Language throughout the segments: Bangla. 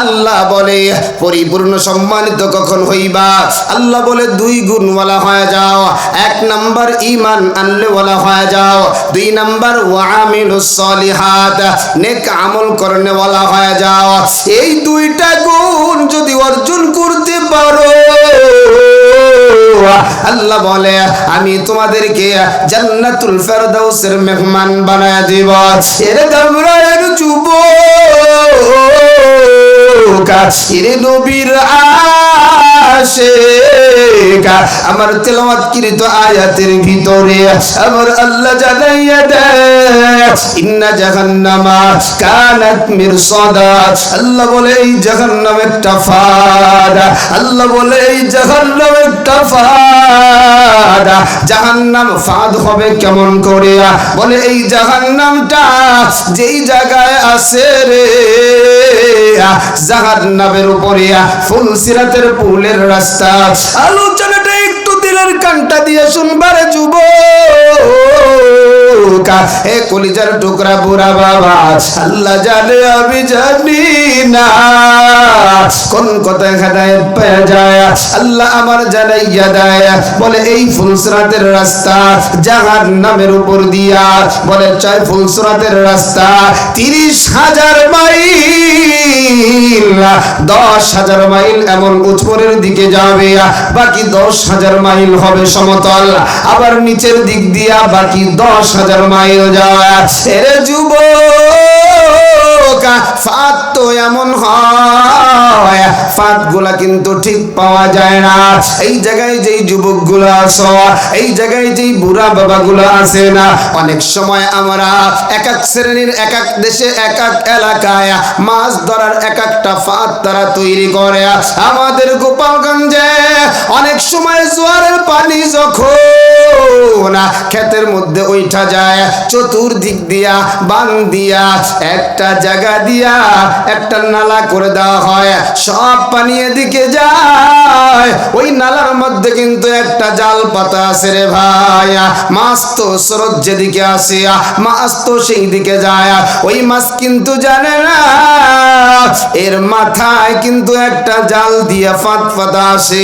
আল্লাহ বলে, পরিপূর্ণ সম্মানিত কখন হইবা? আল্লাহ বলে, দুই গুণওয়ালা হয়ে যাও। এক নাম্বার ইমান আনলে ওয়ালা হয়ে যাও। দুই নাম্বার ওয়ামিলুস সলিহাত, নেক আমল করনে ওয়ালা হয়ে যাও। এই দুইটা গুণ যদি অর্জন করতে পারো, আল্লাহ বলে, আমি তোমাদেরকে জান্নাতুল ফেরদাউসের মেহমান বানায় দেব। এরে তোমরা এক যুবক এরে নবীর আশেক আমার তেলাওয়াত কৃত আয়াতের ভিতরে? আমার আল্লাহ জানাইয়া দেয়, ইন্না জাহান্নামা কানাত মিরসাদা। আল্লাহ বলে, এই জাহান্নাম একটা ফাদ। আল্লাহ বলে, এই জাহান্নাম একটা ফাদ। জাহান্নাম ফাদ হবে কেমন করে? বলে, এই জাহান্নামটা যেই জায়গায় আছে রে, জাহান্নামের উপরে। ফুল সিরাতের পুলের রাস্তা। আলোচনাটা একটু দিলের কানটা দিয়ে শুনবার যুব এ কলিজার টুকরা বুড়া বাবা, আল্লাহ জানে আমি জানি না। কোন কথায় হেদায়ত পেয়ে যায়? আল্লাহ আমার জানাইয়া দেয়, বলে, এই ফুলসরাতের রাস্তা জাহান নামের উপর দিয়া। বলে চাই ফুলসরাতের রাস্তা তিরিশ হাজার মাইল। দশ হাজার মাইল এমন উপরের দিকে যাবে, বাকি দশ হাজার মাইল হবে সমতল। আবার নিচের দিক দিয়া বাকি দশ হাজার মাইল যাওয়া এরে যুবক! ফাত তো এমন হয় ফাতগুলা কিন্তু ঠিক পাওয়া যায় না। এই জায়গায় যেই যুবকগুলো আছো, এই জায়গায় যেই বুড়া বাবা গুলো আছে না, অনেক সময় আমরা এক এক শ্রেণির, এক এক দেশে, এক এক এলাকায় মাছ ধরার এক একটা ফাত তারা তৈরি করে। আমাদের গোপালগঞ্জে অনেক সময় জোয়ারের পানি যখন ক্ষেতের মধ্যে ওইটা যায়, চতুর্দিক দিয়া, বান দিয়া, একটা জায়গা দিয়া একটা নালা করে দেওয়া হয়, সব পানি এদিকে যায়। ওই নালার মধ্যে কিন্তু একটা জাল পাতা আছে রে ভাই, মাছ তো স্রোত যেদিকে আসে, মাছ তো সেই দিকে যায়, ওই মাছ কিন্তু জানে না। এর মাথায় কিন্তু একটা জাল দিয়ে ফাত ফাতা আসে,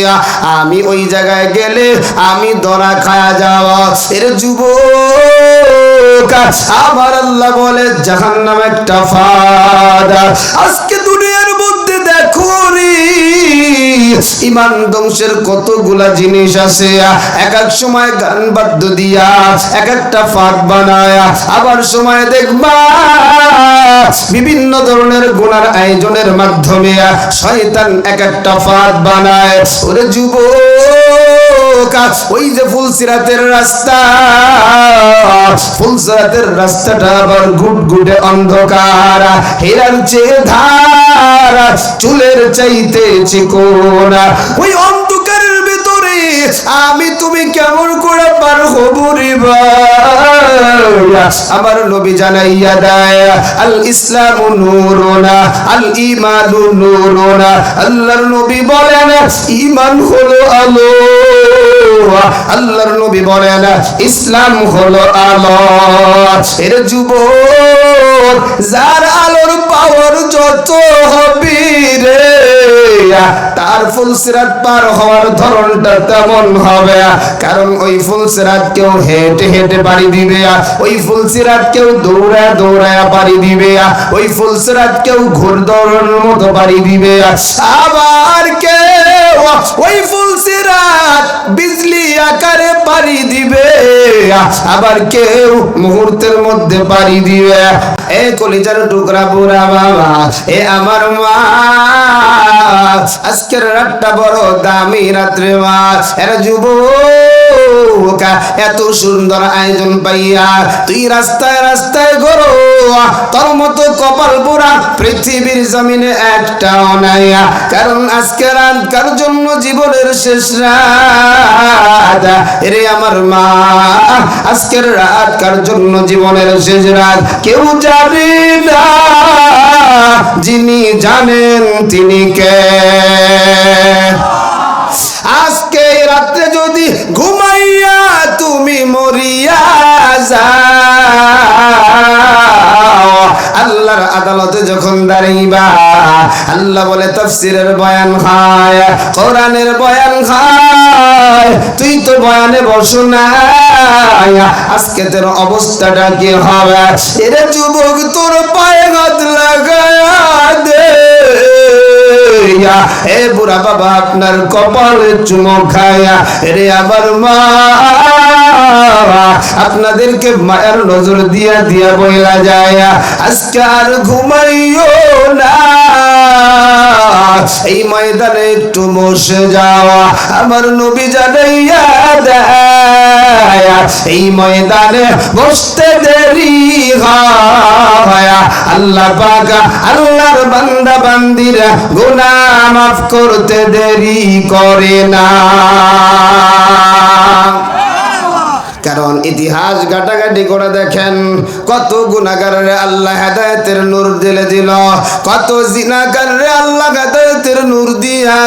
আমি ওই জায়গায় গেলে আমি ধরা খায়া যাওয়া আমার আল্লাহ বলে জাহান্নাম একটা ফাদা আজকে দুনিয়ার মধ্যে দেখো ইমান ধ্বংসের কতগুলা জিনিস আছে এক এক সময় গান বাদ্য দিয়া এক একটা ফাঁদ বানায় আবার সময় দেখবা বিভিন্ন ধরনের গুণার আয়োজনের মাধ্যমে শয়তান এক একটা ফাঁদ বানায় ওরে যুবক ওই যে ফুলসিরাতের রাস্তা। ফুলসিরাতের রাস্তাটা আবার গুটগুটে অন্ধকার। হেরার চেয়ে ধার, চুলের চাইতে চিকোনা। ওই অন্ধ আমি তুমি কেমন করে পার হব রে আমার নবী জানাইয়া দেয় আল ইসলাম নূরুনা আল ঈমানু নূরুনা। আল্লাহর নবী বলেন ঈমান হলো আলো। আল্লাহর নবী বলেন ইসলাম হলো আলো। এর যুবক যার আলোর পাওয়ার যত হবে রে তার ফুলসিরাত পার হওয়ার ধরনটা তেমন হবে কারণ ওই ফুলসিরাত কেউ হেঁটে হেঁটে পাড়ি দিবে ওই ফুলসিরাত কেউ দৌড়ায় দৌড়ায় পাড়ি দিবে ওই ফুলসিরাত কেউ ঘোর দৌড়ানোর মতো পাড়ি দিবে আবার কেউ ওই ফুলসিরাত বিজলি আকারে পারি দিবে। আবার কেউ মুহূর্তের মধ্যে পারি দিবে। এ কলিজার টুকরা বুড়া বাবা, এ আমার মা। আজকের রাতটা বড় দামি রাত্রে মা। এরা যুবক এত সুন্দর আয়োজন পাইয়া তুই রাস্তায় রাস্তায় গরো। তোর মতো কপাল বুড়া পৃথিবীর জমিনে একটাও নাই। কারণ আজকে রাত কার জন্য জীবনের শেষ রাত। রে আমার মা, আজকের রাত কার জন্য জীবনের শেষ রাত। কেউ জানে না যিনি জানেন তিনি কে। আজকে রাত্রে যদি ঘুমাইয়া তুমি মরিয়া যাও। আল্লাহর আদালতে যখন দাঁড়াইবা, আল্লাহ বলে, তাফসিরের বয়ান খায় কোরআনের বয়ান খায় তুই তো বয়ানে বসো না আজকে তোর অবস্থাটা কি হবে? এরে যুবক, তোর পায়ে হাত লাগায়া দে। হে বুড়া বাবা, আপনার কপালে চুমো খায়া, রে আবার মা, আপনাদেরকে মায়ের নজর দিয়া দিয়া বইলা যায়, আজকে আর ঘুমাইও না। এই ময়দানে একটু বসে যাওয়া আমার নবী জানাইয়া দেয়। এই ময়দানে বসতে দেরি হয়। আল্লাহ পাকা আল্লাহর বান্দা বান্দিরা গুনাহ মাফ করতে দেরি করে না। কারণ ইতিহাস ঘাটাঘাটি করে দেখেন, কত গুণাগারে আল্লাহ হেদায়তের নূর দিলে দিল, কত জিনাগারে আল্লাহ হেদায়তের নূর দিয়া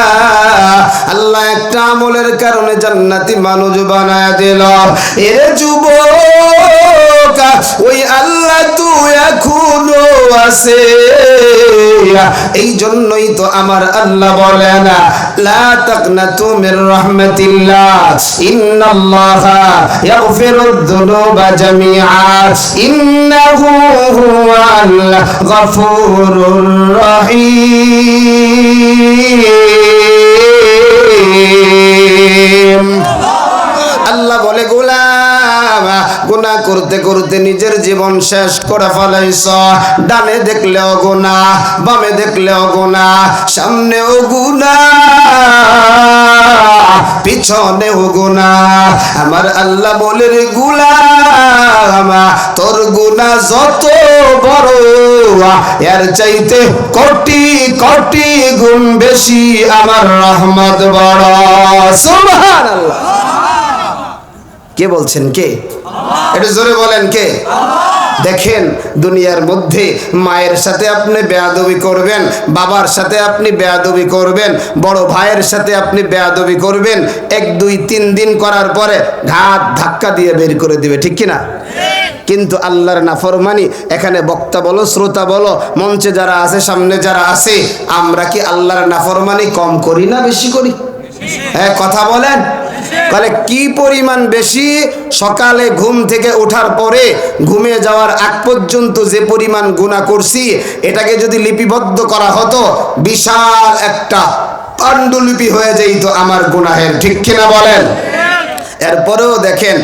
আল্লাহ একটা আমলের কারণে জান্নাতি মানুষ বানায় দিল। এর যুবক ওই আল্লাহ তুই এখনও আছে। এই জন্যই তো আমার আল্লাহ বলেন, লা তাকনাতু মির রাহমাতিল্লাহ, ইন্নাল্লাহা ইয়াগফিরুদ যুনুবা জামিআ, ইন্নাহু হুয়াল গফুরুর রহিম। আল্লাহ বলে, গোলাম, গুনাহ করতে করতে নিজের জীবন শেষ করে ফেলাইছ। ডানে দেখলেও গুনা বামে দেখলেও গুনা সামনেও গুনা পিছনেও গুনা আমার আল্লাহ বলে, রে গুলাম, তোর গুনা যত বড়, এর চাইতে কোটি কোটি গুণ বেশি আমার রহমত বড়। সুবহানাল্লাহ। কে বলছেন কে? একটু জোরে বলেন কে? দেখেন, দুনিয়ার মধ্যে মায়ের সাথে আপনি বেয়াদবি করবেন, বাবার সাথে আপনি বেয়াদবি করবেন, বড় ভাইয়ের সাথে আপনি বেয়াদবি করবেন, এক, দুই, তিন দিন করার পরে ঘাত ধাক্কা দিয়ে বের করে দিবে, ঠিক কিনা? কিন্তু আল্লাহর নাফরমানি, এখানে বক্তা বলো, শ্রোতা বলো, মঞ্চে যারা আছে, সামনে যারা আছে, আমরা কি আল্লাহর নাফরমানি কম করি না বেশি করি? হ্যাঁ কথা বলেন। তাহলে কি পরিমাণ বেশি? সকালে ঘুম থেকে ওঠার পরে ঘুমিয়ে যাওয়ার আগ পর্যন্ত যে পরিমাণ গুণা করছি, এটাকে যদি লিপিবদ্ধ করা হতো, বিশাল একটা পাণ্ডুলিপি হয়ে যেত আমার গুনাহের। ঠিক কিনা বলেন? এরপরেও দেখেন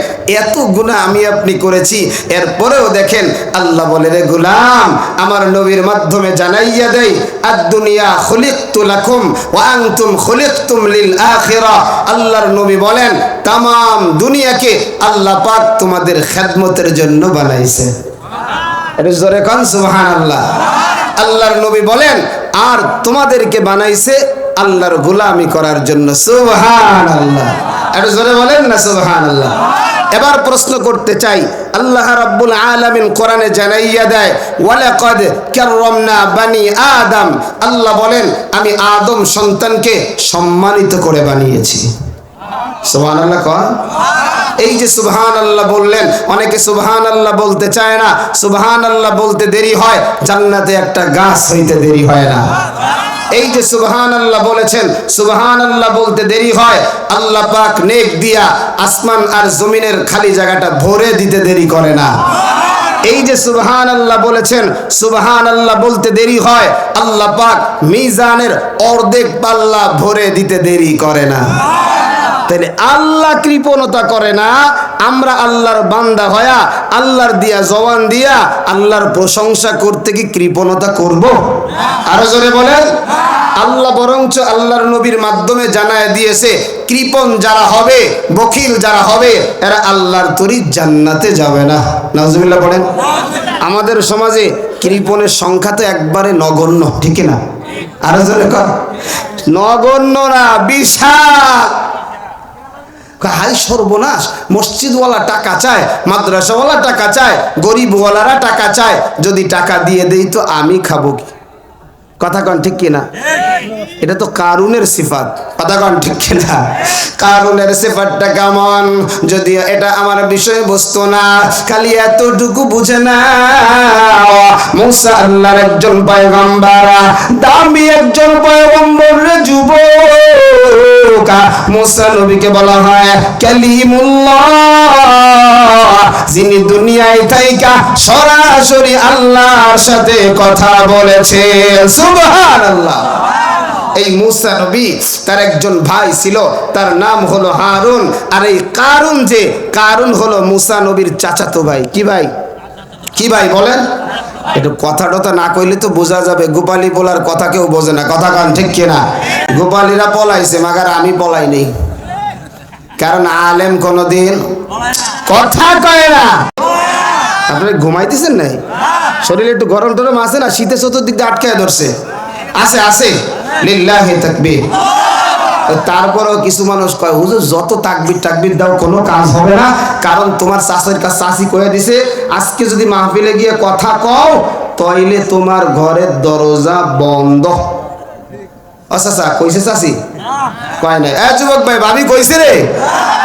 এত গুণা আমি আপনি করেছি। এরপরেও দেখেন আল্লাহ বলে, রে গুলাম, আমার নবীর মাধ্যমে জানাইয়া দেয় আর দুনিয়া খলিকতু লাকুম ওয়া আনতুম খলিকতুম লিল আখিরা। আল্লাহর নবী বলেন, তামাম দুনিয়াকে আল্লাহ পাক তোমাদের খেদমতের জন্য বানাইছে। আল্লাহর নবী বলেন, আর তোমাদেরকে বানাইছে আল্লাহর গোলামি করার জন্য। সুবহানাল্লাহ। এটা জোরে বলেন না, সুবহানাল্লাহ। এবার প্রশ্ন করতে চাই, আল্লাহ রাব্বুল আলামিন কোরআনে জানাইয়া দেয়, ওয়ালাকাদ কাররামনা বানি আদম। আল্লাহ বলেন, আমি আদম সন্তানকে সম্মানিত করে বানিয়েছি। সুবহানাল্লাহ কন। এই যে সুবহান আল্লাহ বললেন, অনেকে সুবহান আল্লাহ বলতে চায় না সুবহান আল্লাহ বলতে দেরি হয়, জান্নাতে একটা গাছ হইতে দেরি হয় না। এই যে সুবহান আল্লাহ বলেছেন সুবহান আল্লাহ বলতে দেরি হয়, আল্লাহ পাক নেক দিয়া আসমান আর জমিনের খালি জায়গাটা ভরে দিতে দেরি করে না। এই যে সুবহান আল্লাহ বলেছেন সুবহান আল্লাহ বলতে দেরি হয়, আল্লাহ পাক মিজানের অর্ধেক পাল্লা ভরে দিতে দেরি করে না। তাহলে আল্লাহ কৃপণতা করে না, আমরা আল্লাহর বান্দা হয়া, আল্লাহর দিয়া জবান দিয়া, আল্লাহর প্রশংসা করতে কি কৃপণতা করব? আরও জোরে বলেন। আল্লাহ বরঞ্চ আল্লাহর নবীর মাধ্যমে জানায় দিয়েছে, কৃপণ যারা হবে বকিল যারা হবে, এরা আল্লাহর তরি জান্নাতে যাবে না। নাজমিল্লাহ বলেন। আমাদের সমাজে কৃপণের সংখ্যা তো একবারে নগণ্য, ঠিক না আরও জোরে কর। নগণ্য না, বিশাল। হাই সর্বনাশ, মসজিদওয়ালা টাকা চায়, মাদ্রাসাওয়ালা টাকা চায়, গরিবওয়ালারা টাকা চায়, যদি টাকা দিয়ে দেই তো আমি খাব কি? কথা কন ঠিক কিনা? এটা তো কারুনের সিফাত। কথা কন ঠিক কিনা? কারুনের সিফাতটা কেমন? যদি এটা আমার বিষয় বস্তু না, খালি এতটুকু বুঝে না। মুসা আল্লাহর একজন পয়গম্বর, দামি একজন পয়গম্বর যুবক। মুসা নবীকে বলা হয় কালিমুল্লাহ। যিনি দুনিয়ায় থাইকা সরাসরি আল্লাহর সাথে কথা বলেছে সুবহানাল্লাহ এই মুসা নবী, তার একজন ভাই ছিল, তার নাম হলো হারুন। আর এই কারুন যে, কারুন হলো মুসা নবীর চাচাতো ভাই। কি ভাই? কি ভাই বলেন? একটু কথা টথা না কইলে তো বোঝা যাবে, গোপালী বলার কথা কেউ বোঝে না। কথা কান, ঠিক কিনা? গোপালীরা পলাইছে, মাগার আমি পলাই নেই। কারণ আলেম কোনদিন কথা কয় না। আপনি ঘুমাইতেছেন নাই? শরীরে একটু গরম টরম আছে না? শীতে চতুর্দিক দিয়ে আটকায় ধরছে। আছে আছে। লিল্লাহি তাকবীর। তারপরেও কিছু মানুষ কয়, হুজুর, যত তাকবির টাকবির দাও, কোনো কাজ হবে না। কারণ তোমার চাষের কাছে চাষি কয়ে দিছে, আজকে যদি মাহফিলে গিয়ে কথা কও, তাইলে তোমার ঘরের দরজা বন্ধ। আচ্ছা আচ্ছা কইছে চাষি কয় নাই? এ যুবক ভাই, ভাবি কইছে রে।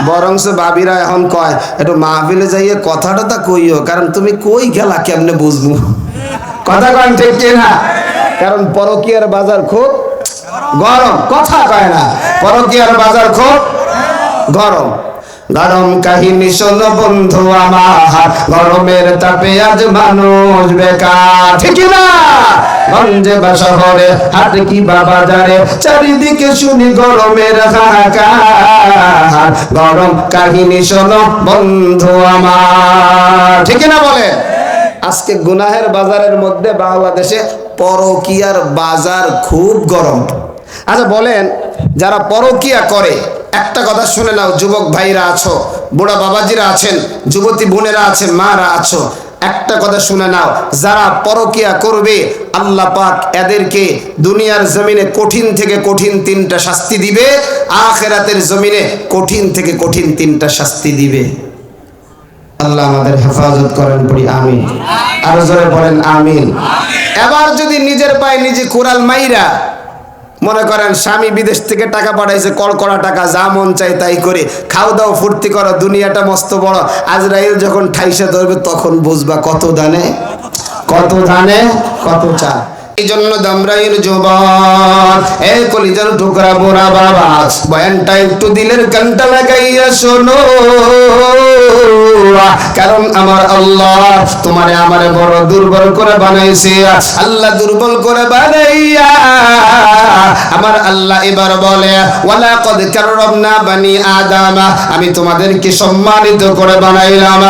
বরংস ভাবিরা এখন কয়, একটু মাহফিলে যাইয়ে কথাটা তা কইও, কারণ তুমি কই গেলা কেমনে বুঝব? কথা কন ঠিক না কারণ পরকিয়ার বাজার খুব গরম। কথা কয় না, পরকিয়ার বাজার খুব গরম। গরম কাহিনী শোনো বন্ধু আমার। গরমের তাপে আজ মানুষ বেকার। ঠিক না? গঞ্জে বা শহরে হাট কি বা বাজারে, চারিদিকে শুনি গরমের হাহাকার। গরম কাহিনী শোনো বন্ধু আমার। ঠিক না বলে? আজকে গুনাহের বাজারের মধ্যে বাংলাদেশে পরকিয়ার বাজার খুব গরম। আচ্ছা বলেন, যারা পরকিয়া করে একটা কথা শুনে নাও যুবক ভাইরা আছো বুড়া বাবাজিরা আছেন যুবতী বোনেরা আছেন মারা আছো। একটা কথা শুনে নাও যারা পরকিয়া করবে আল্লাহ পাক এদেরকে দুনিয়ার জমিনে কঠিন থেকে কঠিন তিনটা শাস্তি দিবে আখেরাতের জমিনে কঠিন থেকে কঠিন তিনটা শাস্তি দিবে। আল্লাহ আমাদের হেফাজত করেন পড়ি আমিন। আরও জোরে বলেন আমিন। এবার যদি নিজের পায়ে নিজে কোরাল মাইরা মনে করেন স্বামী বিদেশ থেকে টাকা পাঠাইছে কড়কড়া টাকা, যা মন চাই তাই করে। খাও দাও, ফুর্তি করো, দুনিয়াটা মস্ত বড়। আজরাইল যখন ঠাইসা ধরবে, তখন বুঝবা কত দানে কত দানে, কত চা। এই জন্য দামরাইল জবান এ কলিজার বোরা বাবা বয়ানটা একটু দিলের লাগাইয়া শোনো। কারণ আমার আল্লাহ তোমারে আমারে বড় দুর্বল করে বানাইছে। আল্লাহ দুর্বল করে বানাইয়া আল্লাহ এবার বলে ওয়ালা কদ কাররামনা বানি আদম। আমি তোমাদেরকে সম্মানিত করে বানাইলাম।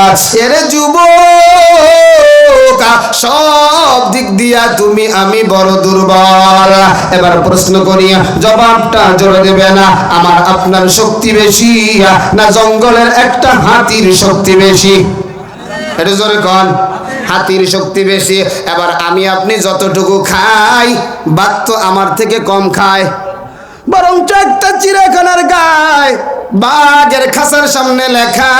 এর যুবক, সব দিক দিয়া তুমি আমি বড় দুর্বল। এবার প্রশ্ন করি, জবাবটা জোরে দেবে না? আমার আপনার শক্তি বেশি না জঙ্গলের একটা হাতির শক্তি বেশি? এটা জোরে কন, হাতির শক্তি বেশি। এবার আমি আপনি যতটুকু খাই, বাদ তো আমার থেকে কম খায়। বরং একটা চিড়াখানার গায় বাঘের খাসার সামনে লেখা,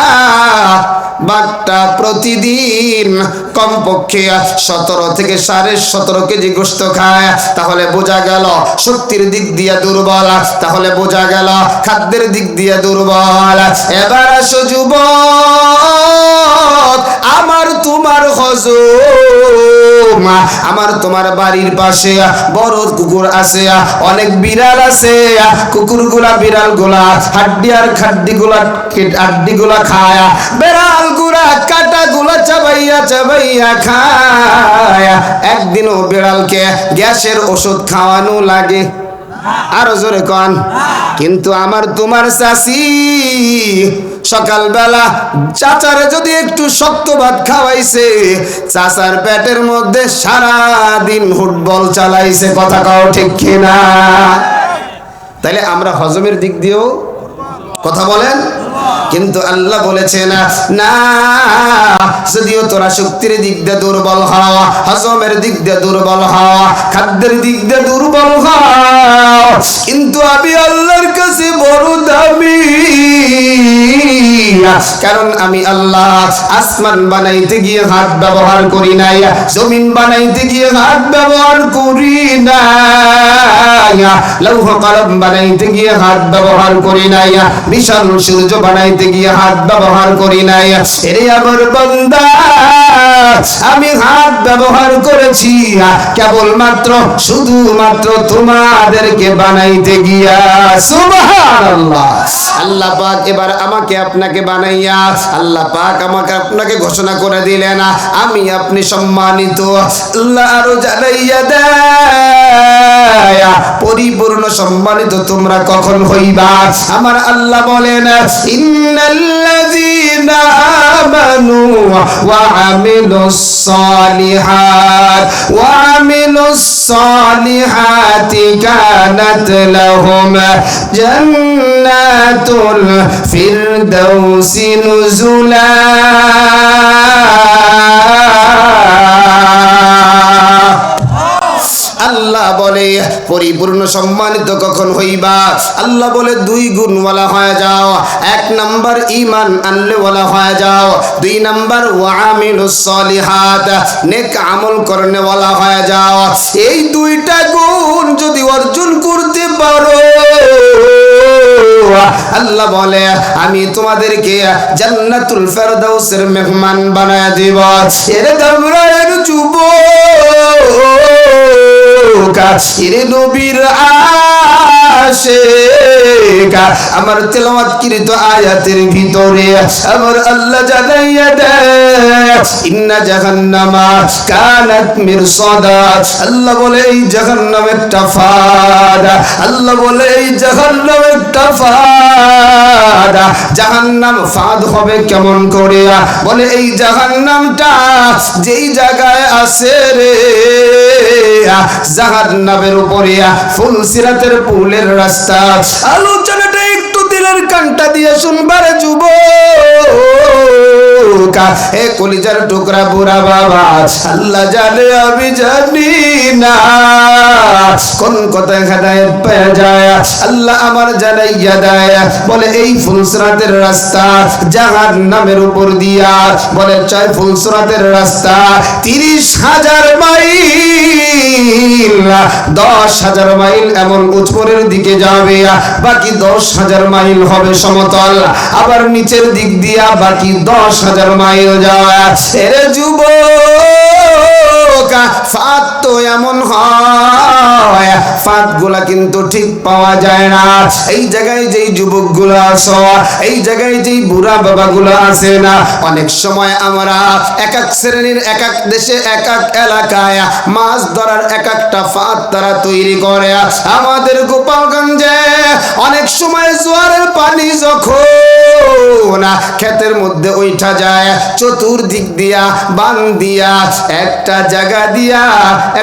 বাঘটা প্রতিদিন কমপক্ষে সতেরো থেকে সাড়ে সতেরো কেজি গোস্ত খায়। তাহলে বোঝা গেল শক্তির দিক দিয়ে দুর্বল। তাহলে বোঝা গেল খাদ্যের দিক দিয়ে দুর্বল। এবার আসো যুবক। আমার তোমার হজম, আমার তোমার বাড়ির পাশে, বড় কুকুর আছে, অনেক বিড়াল আছে কুকুরগুলা বিড়ালগুলা হাড্ডি আর খাড্ডি গুলা হাড্ডি গুলা খায় বেড়ালগুলা কাটা গুলা চাবাইয়া চাবাইয়া খায়। একদিনও বিড়ালকে গ্যাসের ওষুধ খাওয়ানো লাগে। আরও জোরে কন। কিন্তু আমার তোমার চাষি সকালবেলা চাচারে যদি একটু শক্ত ভাত খাওয়াইছে, চাচার পেটের মধ্যে সারা দিন ফুটবল চালাইছে, কথা কাও ঠিক কিনা? তাইলে আমরা হজমের দিক দিয়েও কথা বলেন। কিন্তু আল্লাহ বলেছেন, না, যদিও তোরা শক্তির দিক দিয়ে দুর্বল হওয়া হজমের দিক দিয়ে দুর্বল হওয়া খাদ্যের দিক দিয়ে দুর্বল হওয়া কিন্তু আমি আল্লাহর কাছে বড় দামি। কারণ আমি আল্লাহ আসমান বানাইতে গিয়ে হাত ব্যবহার করি নাই, জমিন বানাইতে গিয়ে হাত ব্যবহার করি নাই, লৌহ কলম বানাইতে গিয়ে হাত ব্যবহার করি নাই, বিশাল সূর্য বানাইতে গিয়ে হাত ব্যবহার করি নাই। এরে আমার বান্দা। আমি হাত ব্যবহার করেছি কেবলমাত্র শুধুমাত্র তোমাদেরকে বানাইতে গিয়া। সুবহানাল্লাহ। আল্লাহ পাক এবার আমাকে আপনাকে বানাইয়া, আল্লাহ পাক আমাকে আপনাকে ঘোষণা করে দিলেন আমি আপনি সম্মানিত। আল্লাহ আরও জানাইয়া দেয় পরিপূর্ণ সম্মানিত তোমরা কখন হইবা? আমার আল্লাহ বলেন ইন্নাল্লাযীনা আমানু ওয়া আমিলুস সালিহাত ওয়া আমিলুস সালিহাতি কানাত লাহুম জান্নাতুল ফিরদাউসি আল্লাহ বলে, পরিপূর্ণ সম্মানিত কখন হইবা? আল্লাহ বলে, দুই গুণ বলা হয়ে যাও। এক নাম্বার ইমান আনলে বলা হয়ে যাও। দুই নাম্বার ওয়ামিলুস সলিহাত, নেক আমল করনে বলা হয়ে যাও। এই দুইটা গুণ যদি অর্জন করতে পারো, আল্লাহ বলে, আমি তোমাদেরকে জান্নাতুল ফেরদাউসের মেহমান বানায় দিব। এর তোমরা এর যুবক। এরে নবীর আশেক, আমার তেলাওয়াত কৃত আয়াতের ভিতরে আমার আল্লাহ জানাইয়া দেয়, ইন্না জাহান্নামা কানাত মিরসাদা। আল্লাহ বলে, এই জাহান্নাম একটা ফাদ। আল্লাহ বলে, এই জাহান্নাম একটা ফাদ। জাহান্নাম ফাদ হবে কেমন করে? বলে, এই জাহান্নামটা যেই জায়গায় আছে রে, জাহান্নামের উপরে ফুল সিরাতের পুলের রাস্তা আলোচনাটা একটু দিলের কানটা দিয়ে শুনবার যুব এ কলিজার টুকরা বুড়া বাবা আল্লাহ জানে আমি জানি না। কোন কথায় হেদায়ত পেয়ে যায়? আল্লাহ আমার জানাইয়া দেয়, বলে এই ফুলসরাতের রাস্তা জাহান নামের উপর দিয়া। বলে চাই ফুলসরাতের রাস্তা তিরিশ হাজার মাইল। দশ হাজার মাইল এমন উপরের দিকে যাবে, বাকি দশ হাজার মাইল হবে সমতল। আবার নিচের দিক দিয়া বাকি দশ হাজার মাইল যাওয়া এরে যুবক ফাত তো এমন হয় কিন্তু ঠিক পাওয়া যায় না। এই জায়গায় যেই এই জায়গায় যেই বুড়া না, অনেক সময় আমরা এক এক শ্রেণির এক এক দেশে, এক এক এলাকায় মাছ ধরার এক একটা ফাত তারা তৈরি করে। আমাদের গোপালগঞ্জে অনেক সময় জোয়ারের পানি যখন ক্ষেতের মধ্যে ওইটা যায়, চতুর্দিক দিয়া, বান দিয়া, একটা জায়গা দিয়া,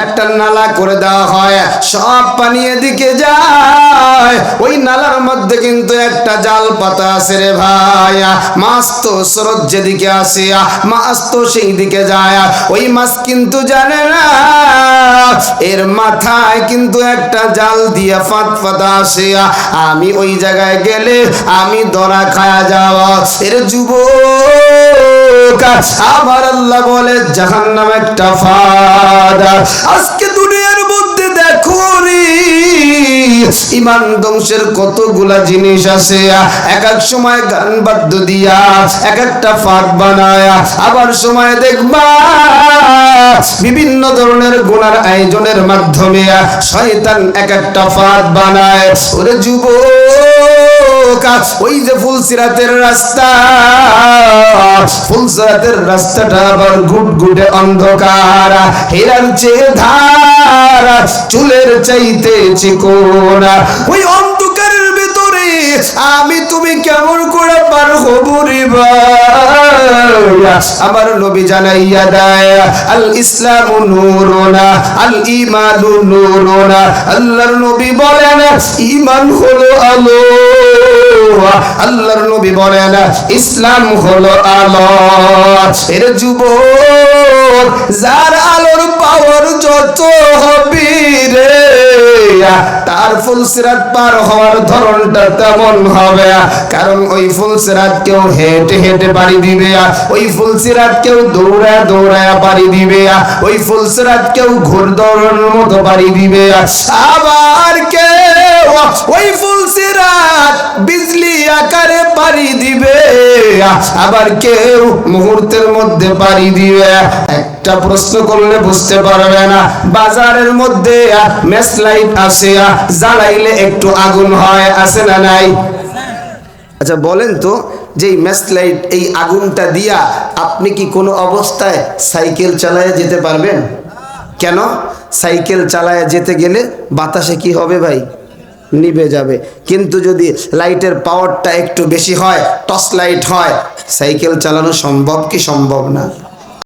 একটা নালা করে দেওয়া হয়, সব পানি এদিকে যায়। ওই নালার মধ্যে কিন্তু একটা জাল পাতা আছে রে ভাই, মাছ তো স্রোত যেদিকে আসে, মাছ তো সেই দিকে যায়, ওই মাছ কিন্তু জানে না। এর মাথায় কিন্তু একটা জাল দিয়া ফাঁদ পাতা আসে, আমি ওই জায়গায় গেলে আমি ধরা খায়া যাওয়া আমার আল্লাহ বলে একটা ফাঁদ। আজকে দুনিয়ার মধ্যে দেখো রে, ইমান ধ্বংসের কতগুলা জিনিস আছে। এক এক সময় গান বাদ্য দিয়া, এক একটা বানায়, আবার সময় দেখবা, বিভিন্ন ধরনের গুণার আয়োজনের মাধ্যমে শয়তান এক একটা ফাঁদ বানায়। ওরে যুবক ওই যে ফুলসিরাতের রাস্তা। ফুলসিরাতের রাস্তাটা আবার গুটগুটে অন্ধকার। হেরার চেয়ে ধার, চুলের চাইতে চিকোনা। ওই ভিতরে আমি তুমি কেমন করে পার হব আমার নবী জানাইয়া দেয়, আল ইসলাম নূরুনা, আল ঈমানু নূরুনা। আল্লাহর নবী বলেন, ঈমান হলো আলো। আল্লাহর নবী বলেন, ইসলাম হলো আলো। এর যুবক, যার আলোর পাওয়ার যত হবে রে, তার ফুলসিরাত পার হওয়ার ধরনটা তেমন হবে কারণ ওই ফুলসিরাত কেউ হেঁটে হেঁটে পাড়ি দিবে ওই ফুলসিরাত কেউ দৌড়ায় দৌড়ায় পাড়ি দিবে ওই ফুলসিরাত কেউ ঘোর দৌড়ানোর মতো পাড়ি দিবে আবার কেউ ওই পাড়ি দিবে। আবার কেউ মুহূর্তের মধ্যে পাড়ি দিবে। একটা প্রশ্ন করলে বুঝতে পারবে না। বাজারের মধ্যে মেস লাইট আছে, জ্বালাইলে একটু আগুন হয়, আছে না নাই? আচ্ছা বলেন তো যে ম্যাচ লাইট এই আগুনটা দিয়া আপনি কি কোনো অবস্থায় সাইকেল চালায় যেতে পারবেন? কেন? সাইকেল চালায় যেতে গেলে বাতাসে কি হবে ভাই? নিভে যাবে। কিন্তু যদি লাইটের পাওয়ারটা একটু বেশি হয় টর্চ লাইট হয় সাইকেল চালানো সম্ভব কি সম্ভব না?